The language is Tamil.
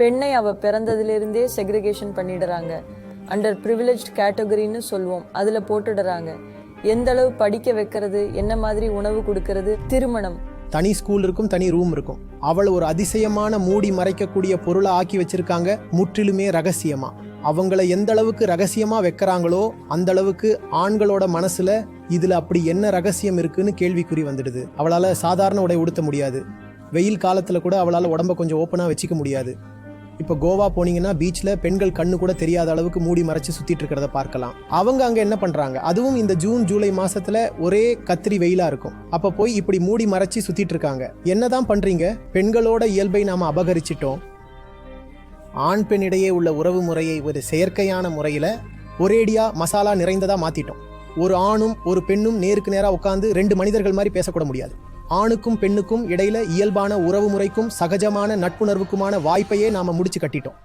பெண்ணை அவள் பிறந்ததுலேருந்தே செக்ரிகேஷன் பண்ணிடுறாங்க. அண்டர் ப்ரிவிலேஜ் கேட்டகரின்னு சொல்லுவோம் அதில் போட்டுடுறாங்க. எந்த அளவு படிக்க வைக்கிறது என்ன மாதிரி உணவு கொடுக்கறது திருமணம். தனி ஸ்கூல் இருக்கும் தனி ரூம் இருக்கும். அவள் ஒரு அதிசயமான மூடி மறைக்கக்கூடிய பொருளை ஆக்கி வச்சிருக்காங்க முற்றிலுமே ரகசியமா. அவங்கள எந்த அளவுக்கு ரகசியமா வைக்கிறாங்களோ அந்த அளவுக்கு ஆண்களோட மனசுல இதுல அப்படி என்ன ரகசியம் இருக்குன்னு கேள்விக்குறி வந்துடுது. அவளால சாதாரண உடை உடுத்த முடியாது. வெயில் காலத்துல கூட அவளால உடம்ப கொஞ்சம் ஓப்பனா வச்சுக்க முடியாது. இப்போ கோவா போனீங்கன்னா பீச்சில் பெண்கள் கண்ணு கூட தெரியாத அளவுக்கு மூடி மறைச்சு சுற்றிட்டு இருக்கிறத பார்க்கலாம். அவங்க அங்கே என்ன பண்ணுறாங்க அதுவும் இந்த ஜூன் ஜூலை மாதத்தில் ஒரே கத்திரி வெயிலாக இருக்கும். அப்போ போய் இப்படி மூடி மறைச்சு சுற்றிட்டு இருக்காங்க. என்னதான் பண்ணுறீங்க பெண்களோட இயல்பை நாம் அபகரிச்சிட்டோம். ஆண் பெண் இடையே உள்ள உறவு முறையை ஒரு செயற்கையான முறையில் ஒரேடியாக மசாலா நிறைந்ததாக மாற்றிட்டோம் ஒரு ஆணும் ஒரு பெண்ணும் நேருக்கு நேராக உட்காந்து ரெண்டு மனிதர்கள் மாதிரி பேசக்கூட முடியாது. ஆணுக்கும் பெண்ணுக்கும் இடையில இயல்பான உறவு முறைக்கும் சகஜமான நட்புணர்வுக்குமான வாய்ப்பையே நாம முடிச்சு கட்டிட்டோம்.